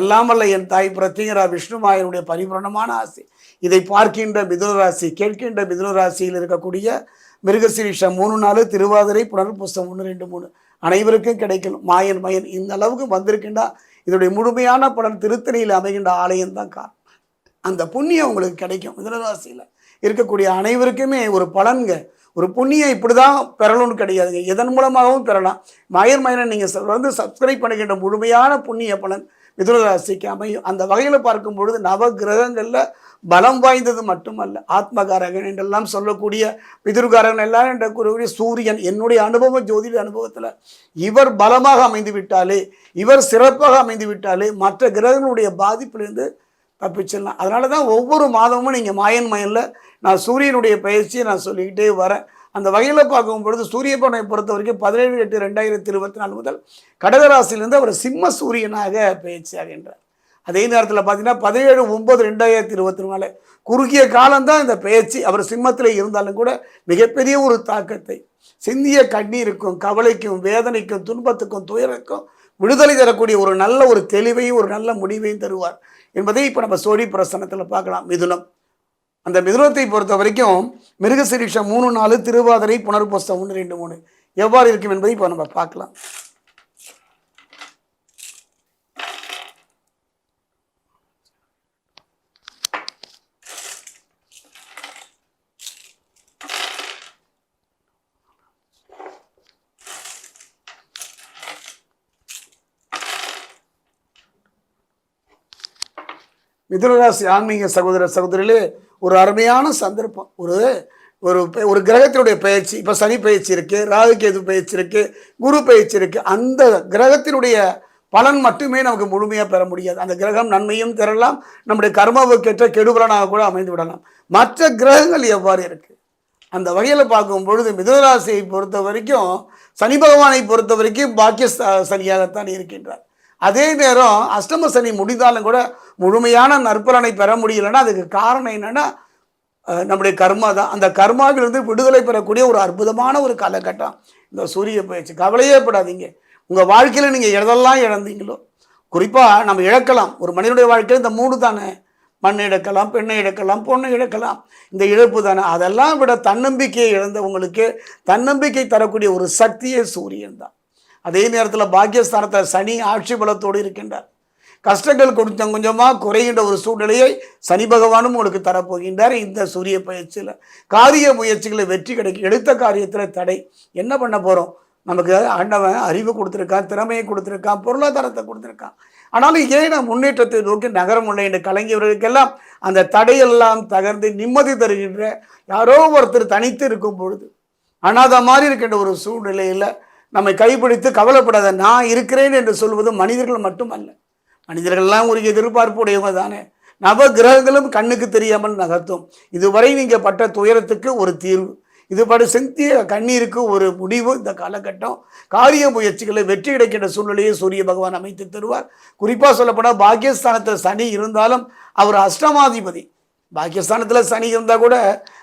எல்லாம் வல்ல என் தாய் பிரத்யங்கரா விஷ்ணு மாயனுடைய பரிபூரணமான ஆசை. இதை பார்க்கின்ற மிதுனராசி கேட்கின்ற மிதுனராசியில் இருக்கக்கூடிய மிருகசீரிஷம் மூணு நாலு திருவாதிரை புனர்புஸ்தம் ஒன்று ரெண்டு மூணு அனைவருக்கும் கிடைக்கும் மாயன் மயன் இந்த அளவுக்கு வந்திருக்கின்றா. இதனுடைய முழுமையான பலன் திருத்தணியில் அமைகின்ற ஆலயம் தான் காரணம். அந்த புண்ணியம் உங்களுக்கு கிடைக்கும். மிதுனராசியில் இருக்கக்கூடிய அனைவருக்குமே ஒரு பலன்க ஒரு புண்ணியம் இப்படி தான் பெறணும்னு கிடையாதுங்க. எதன் மூலமாகவும் பெறலாம். மயர் மயனை நீங்கள் வந்து சப்ஸ்கிரைப் பண்ணுகின்ற முழுமையான புண்ணிய பலன் மிதுனராசிக்கு அமையும். அந்த வகையில் பார்க்கும் பொழுது நவ கிரகங்களில் பலம் வாய்ந்தது மட்டுமல்ல. ஆத்மகாரகன் என்றெல்லாம் சொல்லக்கூடிய பிதுர்காரகன் எல்லாம் என்ற கூறக்கூடிய சூரியன் என்னுடைய அனுபவம் ஜோதிட அனுபவத்தில் இவர் பலமாக அமைந்து விட்டாலே இவர் சிறப்பாக அமைந்து விட்டாலே மற்ற கிரகங்களுடைய பாதிப்பிலிருந்து தப்பிச்சிடலாம். அதனால தான் ஒவ்வொரு மாதமும் நீங்கள் மாயன் மயனில் நான் சூரியனுடைய பயிற்சியை நான் சொல்லிக்கிட்டே வரேன். அந்த வகையில் பார்க்கும் பொழுது சூரிய பவனை பொறுத்த வரைக்கும் பதினேழு எட்டு ரெண்டாயிரத்தி இருபத்தி நாலு முதல் கடகராசியிலிருந்து அவர் சிம்ம சூரியனாக பயிற்சி அதே நேரத்தில் பார்த்தீங்கன்னா பதினேழு ஒம்பது ரெண்டாயிரத்தி இருபத்தி நாலு குறுகிய காலம்தான் இந்த பயிற்சி அவர் சிம்மத்தில் இருந்தாலும் கூட மிகப்பெரிய ஒரு தாக்கத்தை சிந்திய கண்ணீருக்கும் கவலைக்கும் வேதனைக்கும் துன்பத்துக்கும் துயருக்கும் விடுதலை தரக்கூடிய ஒரு நல்ல ஒரு தெளிவையும் ஒரு நல்ல முடிவையும் தருவார் என்பதை இப்போ நம்ம சோழி பிரசனத்தில் பார்க்கலாம். மிதுனம். அந்த மிதுனத்தை பொறுத்த வரைக்கும் மிருகசிரீஷம் மூணு நாலு திருவாதிரை புனர்புஸ்தம் ஒன்று ரெண்டு மூணு. எவ்வாறு இருக்கும் என்பதை இப்போ நம்ம பார்க்கலாம். மிதுனராசி ஆன்மீக சகோதர சகோதரிகளே ஒரு அருமையான சந்தர்ப்பம். ஒரு ஒரு ஒரு கிரகத்தினுடைய பயிற்சி இப்போ சனி பயிற்சி இருக்குது ராகு கேது பயிற்சி இருக்குது குரு பயிற்சி இருக்குது அந்த கிரகத்தினுடைய பலன் மட்டுமே நமக்கு முழுமையாக பெற முடியாது. அந்த கிரகம் நன்மையும் தரலாம் நம்முடைய கர்மாவுக்கேற்ற கெடுபலனாக கூட அமைந்து விடலாம். மற்ற கிரகங்கள் எவ்வாறு இருக்குது அந்த வகையில் பார்க்கும் பொழுது மிதுனராசியை பொறுத்த வரைக்கும் சனி பகவானை பொறுத்த வரைக்கும் பாக்கிய சனியாகத்தான் இருக்கின்றார். அதே நேரம் அஷ்டம சனி முடிந்தாலும் கூட முழுமையான நற்பலனை பெற முடியலன்னா அதுக்கு காரணம் என்னென்னா நம்முடைய கர்மா தான். அந்த கர்மாவிலிருந்து விடுதலை பெறக்கூடிய ஒரு அற்புதமான ஒரு காலகட்டம். இந்த சூரிய பயிற்சி. கவலையே படாதீங்க. உங்கள் வாழ்க்கையில் நீங்கள் எதெல்லாம் இழந்தீங்களோ குறிப்பாக நம்ம இழக்கலாம். ஒரு மனிதனுடைய வாழ்க்கையில் இந்த மூணு தானே. மண் இழக்கலாம் பெண்ணை இழக்கலாம் பொண்ணை இழக்கலாம். இந்த இழப்பு தானே. அதெல்லாம் விட தன்னம்பிக்கையை இழந்தவங்களுக்கு தன்னம்பிக்கை தரக்கூடிய ஒரு சக்தியே சூரியன் தான். அதே நேரத்தில் பாக்கியஸ்தானத்தில் சனி ஆட்சி பலத்தோடு இருக்கின்றார். கஷ்டங்கள் கொஞ்சம் கொஞ்சமாக குறைகின்ற ஒரு சூழ்நிலையை சனி பகவானும் உங்களுக்கு தரப்போகின்றார். இந்த சூரிய பயிற்சியில் காரிய முயற்சிகளை வெற்றி கிடைக்கும் எடுத்த காரியத்தில் தடை. என்ன பண்ண போகிறோம் நமக்கு ஆண்டவன் அறிவு கொடுத்துருக்கான் திறமையை கொடுத்துருக்கான் பொருளாதாரத்தை கொடுத்துருக்கான். ஆனாலும் ஏன் நான் முன்னேற்றத்தை நோக்கி நகரம் உள்ள என்று கலங்கியவர்களுக்கெல்லாம் அந்த தடையெல்லாம் தகர்ந்து நிம்மதி தருகின்ற யாரோ ஒருத்தர் தனித்து இருக்கும் பொழுது அனாத மாதிரி இருக்கின்ற ஒரு சூழ்நிலையில் நம்மை கைப்பிடித்து கவலைப்படாத நான் இருக்கிறேன் என்று சொல்வது மனிதர்கள் மட்டுமல்ல. மனிதர்கள்லாம் ஒரு எதிர்பார்ப்பு உடையவங்க தானே. நவ கிரகங்களும் கண்ணுக்கு தெரியாமல் நகர்த்தும். இதுவரை நீங்கள் பட்ட துயரத்துக்கு ஒரு தீர்வு. இதுபடி செந்திய கண்ணீருக்கு ஒரு முடிவு. இந்த காலகட்டம் காரிய முயற்சிகளை வெற்றி கிடைக்கின்ற சூழ்நிலையை சூரிய பகவான் அமைத்து தருவார். குறிப்பாக சொல்லப்போனால் பாக்கியஸ்தானத்தில் சனி இருந்தாலும் அவர் அஷ்டமாதிபதி. பாக்கியஸ்தானத்தில் சனி இருந்தால் கூட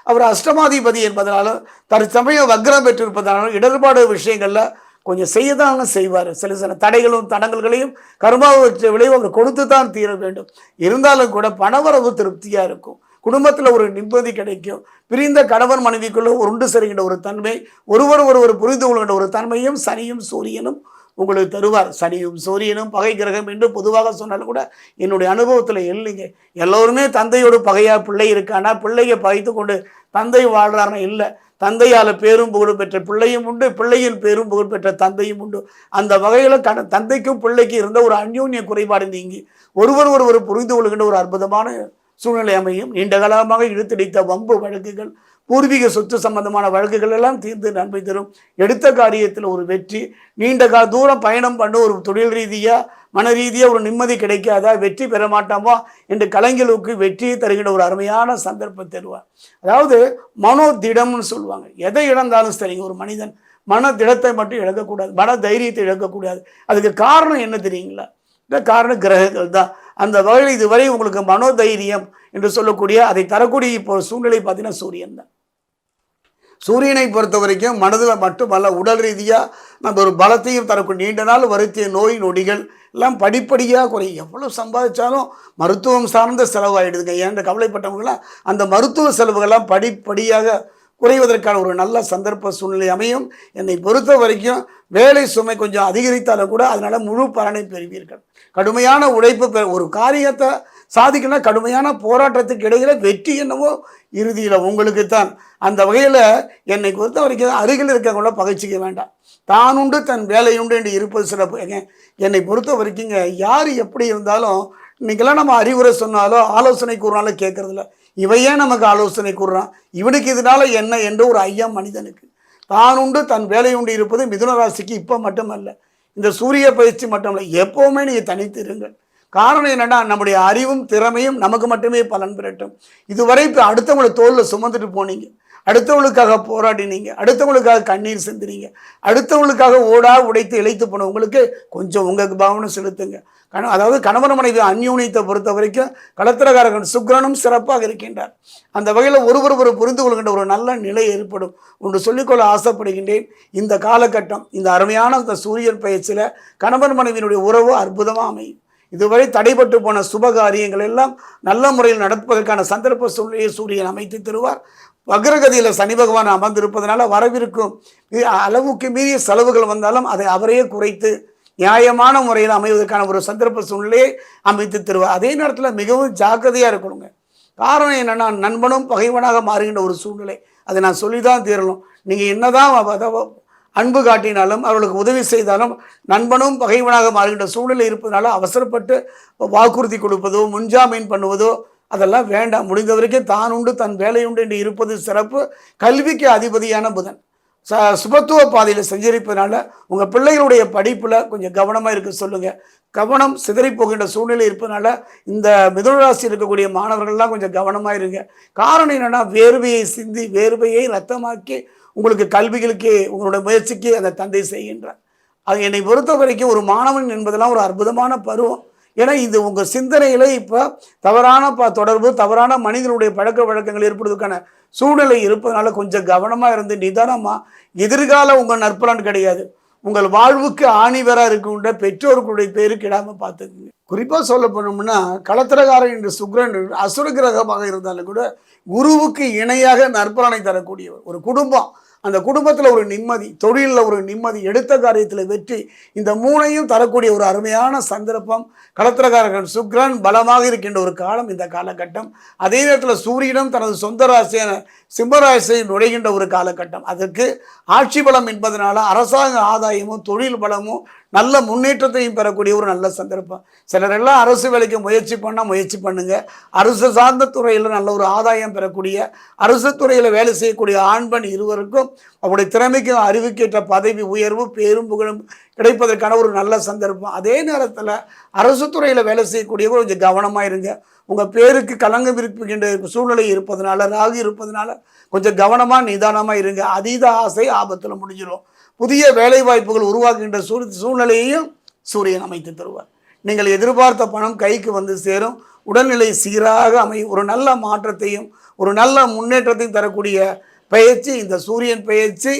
அவர் அஷ்டமாதிபதி என்பதனாலும் தற்சமயம் வக்ரம் பெற்றிருப்பதனால இடர்பாடு விஷயங்களில் கொஞ்சம் செய்ய தான் செய்வார். சில சில தடைகளும் தடங்கல்களையும் கர்மாவற்ற விளைவு அவர் கொடுத்து தான் தீர வேண்டும். இருந்தாலும் கூட பணவரவு திருப்தியாக இருக்கும். குடும்பத்தில் ஒரு நிம்மதி கிடைக்கும். பிரிந்த கணவன் மனைவிக்குள்ள உருண்டு செல்கின்ற ஒரு தன்மை ஒருவர் ஒருவர் புரிந்து கொள்கின்ற ஒரு தன்மையும் சனியும் சூரியனும் உங்களுக்கு தருவார். சனியும் சூரியனும் பகை கிரகம் என்று பொதுவாக சொன்னாலும் கூட என்னுடைய அனுபவத்தில் இல்லைங்க. எல்லோருமே தந்தையோடு பகையாக பிள்ளை இருக்கானா? பிள்ளையை பகைத்து கொண்டு தந்தை வாழ்கிறாருன்னா இல்லை. தந்தையால் பேரும் புகழ்பெற்ற பிள்ளையும் உண்டு பிள்ளையின் பேரும் புகழ் பெற்ற தந்தையும் உண்டு. அந்த வகையில் கண தந்தைக்கும் பிள்ளைக்கும் இருந்த ஒரு அந்யோன்ய குறைபாடு நீங்கி ஒருவர் ஒருவர் புரிந்து கொள்கின்ற ஒரு அற்புதமான சூழ்நிலை அமையும். நீண்ட காலமாக இழுத்தடித்த வம்பு வழக்குகள் பூர்வீக சொத்து சம்பந்தமான வழக்குகள் எல்லாம் தீர்ந்து நன்மை தரும். எடுத்த காரியத்தில் ஒரு வெற்றி நீண்ட கால தூரம் பயணம் பண்ண ஒரு தொழில் ரீதியாக மன ரீதியாக ஒரு நிம்மதி கிடைக்காதா? வெற்றி பெற மாட்டாமோ? என்று கலைஞர்களுக்கு வெற்றியை தருகின்ற ஒரு அருமையான சந்தர்ப்பம் தருவார் அதாவது மனோ திடம்னு சொல்லுவாங்க. எதை இழந்தாலும் சரிங்க ஒரு மனிதன் மன திடத்தை மட்டும் இழக்கக்கூடாது மன தைரியத்தை இழக்கக்கூடாது. அதுக்கு காரணம் என்ன தெரியுங்களா? இந்த காரணம் கிரகங்கள் தான். அந்த வகையில் இதுவரை உங்களுக்கு மனோதைரியம் என்று சொல்லக்கூடிய அதை தரக்கூடிய இப்போ சூழ்நிலை பார்த்தீங்கன்னா சூரியன் தான். சூரியனை பொறுத்த வரைக்கும் மனதில் மட்டுமல்ல உடல் ரீதியாக நம்ம ஒரு பலத்தையும் தரக்கூடிய நீண்ட நாள் வருத்திய நோய் நொடிகள் எல்லாம் படிப்படியாக குறையும். எவ்வளோ சம்பாதிச்சாலும் மருத்துவம் சார்ந்த செலவாயிடுதுங்க. ஏன்ற கவலைப்பட்டவங்களாம் அந்த மருத்துவ செலவுகள்லாம் படிப்படியாக குறைவதற்கான ஒரு நல்ல சந்தர்ப்ப சூழ்நிலை அமையும். என்னை பொறுத்த வரைக்கும் வேலை சுமை கொஞ்சம் அதிகரித்தாலும் கூட அதனால் முழு பலனை பெறுவீர்கள். கடுமையான உழைப்பு ஒரு காரியத்தை சாதிக்கணும்னா கடுமையான போராட்டத்துக்கு இடையில வெற்றி என்னவோ இறுதியில் உங்களுக்கு தான் அந்த வகையில் என்னை பொறுத்த வரைக்கும் அருகில் இருக்கவங்கள பகைச்சிக்க வேண்டாம். தான் உண்டு தன் வேலை உண்டு என்று இருப்பது சிறப்பு என்னை பொறுத்த வரைக்குங்க யார் எப்படி இருந்தாலும் இன்றைக்கெல்லாம் நம்ம அறிவுரை சொன்னாலோ ஆலோசனை கூறினாலோ கேட்கறதில்ல. இவையே நமக்கு ஆலோசனை கூறுறான். இவனுக்கு இதனால் என்ன என்று ஒரு ஐயம் மனிதனுக்கு. தான் உண்டு தன் வேலை உண்டு இருப்பது மிதுன ராசிக்கு இப்போ மட்டுமல்ல. இந்த சூரிய பயிற்சி மட்டுமல்ல எப்போவுமே நீங்கள் தனித்து இருங்கள். காரணம் என்னென்னா நம்முடைய அறிவும் திறமையும் நமக்கு மட்டுமே பலன் பெறட்டும். இதுவரை இப்போ அடுத்தவங்களை தோளில் சுமந்துட்டு போனீங்க. அடுத்தவங்களுக்காக போராடினீங்க. அடுத்தவங்களுக்காக கண்ணீர் சிந்தினீங்க. அடுத்தவங்களுக்காக ஓடா உடைத்து இழைத்து போனவங்களுக்கு கொஞ்சம் உங்களுக்கு கவனம் செலுத்துங்க. கண அதாவது கணவன் மனைவி அந்யூனியத்தை பொறுத்த வரைக்கும் களத்திரகாரகன் சுக்ரனும் சிறப்பாக இருக்கின்றார். அந்த வகையில் ஒருவர் ஒரு புரிந்து கொள்கின்ற ஒரு நல்ல நிலை ஏற்படும் ஒன்று சொல்லிக்கொள்ள ஆசைப்படுகின்றேன். இந்த காலகட்டம் இந்த அருமையான இந்த சூரியன் பயிற்சியில் கணவன் மனைவியினுடைய உறவு அற்புதமாக அமையும். இதுவரை தடைபட்டு போன சுப காரியங்கள் எல்லாம் நல்ல முறையில் நடப்பதற்கான சந்தர்ப்ப சூழ்நிலையை சூரியன் அமைத்து தருவார். வக்ரகதியில் சனி பகவான் அமர்ந்திருப்பதனால வரவிருக்கும் அளவுக்கு மீறிய செலவுகள் வந்தாலும் அதை அவரையே குறைத்து நியாயமான முறையில் அமைவதற்கான ஒரு சந்தர்ப்ப சூழ்நிலையை அமைத்து தருவார். அதே நேரத்தில் மிகவும் ஜாக்கிரதையாக இருக்கணுங்க. காரணம் என்னென்னா நண்பனும் பகைவனாக மாறுகின்ற ஒரு சூழ்நிலை. அதை நான் சொல்லி தான் தீரணும். நீங்கள் என்னதான் அன்பு காட்டினாலும் அவர்களுக்கு உதவி செய்தாலும் நண்பனும் பகைவனாக மாறுகின்ற சூழ்நிலை இருப்பதனால அவசரப்பட்டு வாக்குறுதி கொடுப்பதோ முன்ஜாமீன் பண்ணுவதோ அதெல்லாம் வேண்டாம். முடிந்த வரைக்கும் தான் உண்டு தன் வேலை உண்டு என்று இருப்பது சிறப்பு. கல்விக்கு அதிபதியான புதன். ச சுபத்துவ பாதையில் சஞ்சரிப்பதனால உங்கள் பிள்ளைகளுடைய படிப்பில் கொஞ்சம் கவனமாக இருக்க சொல்லுங்கள் கவனம் சிதறி போகின்ற சூழ்நிலை இருப்பதனால இந்த மிதுராசி இருக்கக்கூடிய மாணவர்கள்லாம் கொஞ்சம் கவனமாக இருங்க. காரணம் என்னென்னா வேர்வையை சிந்தி வேர்வையை ரத்தமாக்கி உங்களுக்கு கல்விகளுக்கு உங்களுடைய முயற்சிக்கு அந்த தந்தை செய்கின்றார். அது என்னை பொறுத்த வரைக்கும் ஒரு மாணவன் என்பதெல்லாம் ஒரு அற்புதமான பருவம். ஏன்னா இது உங்கள் சிந்தனையில் இப்போ தவறான ப தொடர்பு தவறான மனிதனுடைய பழக்க வழக்கங்கள் ஏற்படுவதற்கான சூழ்நிலை இருப்பதனால கொஞ்சம் கவனமாக இருந்து நிதானமாக எதிர்கால உங்கள் நற்பலன் கிடையாது. உங்கள் வாழ்வுக்கு ஆணிவராக இருக்கின்ற பெற்றோர்களுடைய பேரு கிடாமல் பார்த்துக்குங்க. குறிப்பாக சொல்ல போனோம்னா களத்திரகாரன் என்று சுக்ரன் அசுர கிரகமாக இருந்தாலும் கூட குருவுக்கு இணையாக நற்பலனை தரக்கூடியவர். ஒரு குடும்பம். அந்த குடும்பத்தில் ஒரு நிம்மதி தொழிலில் ஒரு நிம்மதி எடுத்த காரியத்தில் வெற்றி இந்த மூணையும் தரக்கூடிய ஒரு அருமையான சந்தர்ப்பம். கடத்திரக்காரர்கள் சுக்ரன் பலமாக இருக்கின்ற ஒரு காலம் இந்த காலகட்டம். அதே நேரத்தில் சூரியனும் தனது சொந்த ராசியான சிம்மராசியை நுழைகின்ற ஒரு காலகட்டம். அதற்கு ஆட்சி பலம் என்பதனால அரசாங்க ஆதாயமும் தொழில் பலமும் நல்ல முன்னேற்றத்தையும் பெறக்கூடிய ஒரு நல்ல சந்தர்ப்பம். சிலரெல்லாம் அரசு வேலைக்கு முயற்சி பண்ணால் முயற்சி பண்ணுங்க. அரசு சார்ந்த துறையில் நல்ல ஒரு ஆதாயம் பெறக்கூடிய அரசு துறையில் வேலை செய்யக்கூடிய ஆண் பெண் இருவருக்கும் அவருடைய திறமைக்கும் அறிவுக்கேற்ற பதவி உயர்வு பேரும் புகழும் கிடைப்பதற்கான ஒரு நல்ல சந்தர்ப்பம். அதே நேரத்தில் அரசு துறையில் வேலை செய்யக்கூடியவர் கொஞ்சம் கவனமாக இருங்க. உங்கள் பேருக்கு கலங்கம் இருப்புகின்ற சூழ்நிலை இருப்பதனால ராகு இருப்பதனால கொஞ்சம் கவனமாக நிதானமாக இருங்க. அதீத ஆசை ஆபத்தில் முடிஞ்சிடும் புதிய வேலைவாய்ப்புகள் உருவாக்குகின்ற சூழ் சூழ்நிலையையும் சூரியன் அமைத்து தருவார். நீங்கள் எதிர்பார்த்த பணம் கைக்கு வந்து சேரும். உடல்நிலை சீராக அமையும். ஒரு நல்ல மாற்றத்தையும் ஒரு நல்ல முன்னேற்றத்தையும் தரக்கூடிய பயிற்சி இந்த சூரியன் பயிற்சி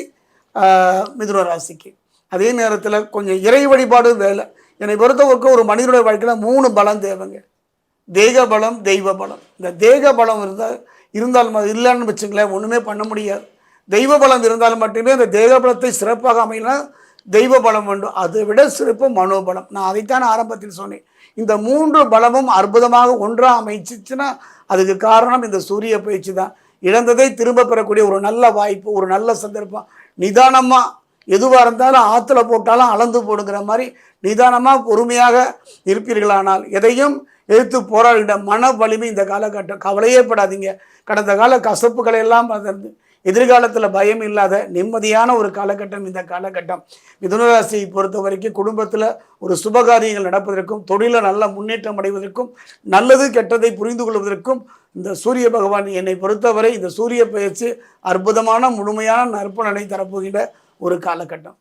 ஆஹ், மிதுன ராசிக்கு. அதே நேரத்தில் கொஞ்சம் இறை வழிபாடு வேலை. என்னை பொறுத்தவரைக்கும் ஒரு மனிதனுடைய வாழ்க்கையில் மூணு பலம் தேவைங்க. தேக பலம் தெய்வ பலம். இந்த தேக பலம் இருந்தால் இருந்தால் இல்லைன்னு வச்சுங்களேன் ஒன்றுமே பண்ண முடியாது. தெய்வ பலம் இருந்தால் மட்டுமே அந்த தெய்வ பலத்தை சிறப்பாக அமையினா தெய்வ பலம் உண்டு. அதை விட சிறப்பு மனோபலம். நான் அதைத்தான் ஆரம்பத்தில் சொன்னேன். இந்த மூன்று பலமும் அற்புதமாக ஒன்றாக அமைச்சிச்சுன்னா அதுக்கு காரணம் இந்த சூரிய பயிற்சி தான். இழந்ததை திரும்ப பெறக்கூடிய ஒரு நல்ல வாய்ப்பு ஒரு நல்ல சந்தர்ப்பம். நிதானமாக எதுவாக இருந்தாலும் ஆற்றுல போட்டாலும் அளந்து போடுங்கிற மாதிரி நிதானமாக பொறுமையாக இருப்பீர்களானால் எதையும் எதிர்த்து போராடுகின்ற மன வலிமை இந்த காலகட்டம் கவலையே படாதீங்க. கடந்த கால கசப்புகளை எல்லாம் எதிர்காலத்தில் பயம் இல்லாத நிம்மதியான ஒரு காலகட்டம் இந்த காலகட்டம். மிதுனராசியை பொறுத்த வரைக்கும் குடும்பத்தில் ஒரு சுபகாரியங்கள் நடப்பதற்கும் தொழிலில் நல்ல முன்னேற்றம் அடைவதற்கும் நல்லது கெட்டதை புரிந்து கொள்வதற்கும் இந்த சூரிய பகவான் என்னை பொறுத்தவரை இந்த சூரிய பயிற்சி அற்புதமான முழுமையான நற்பலனை தரப்போகின்ற ஒரு காலகட்டம்.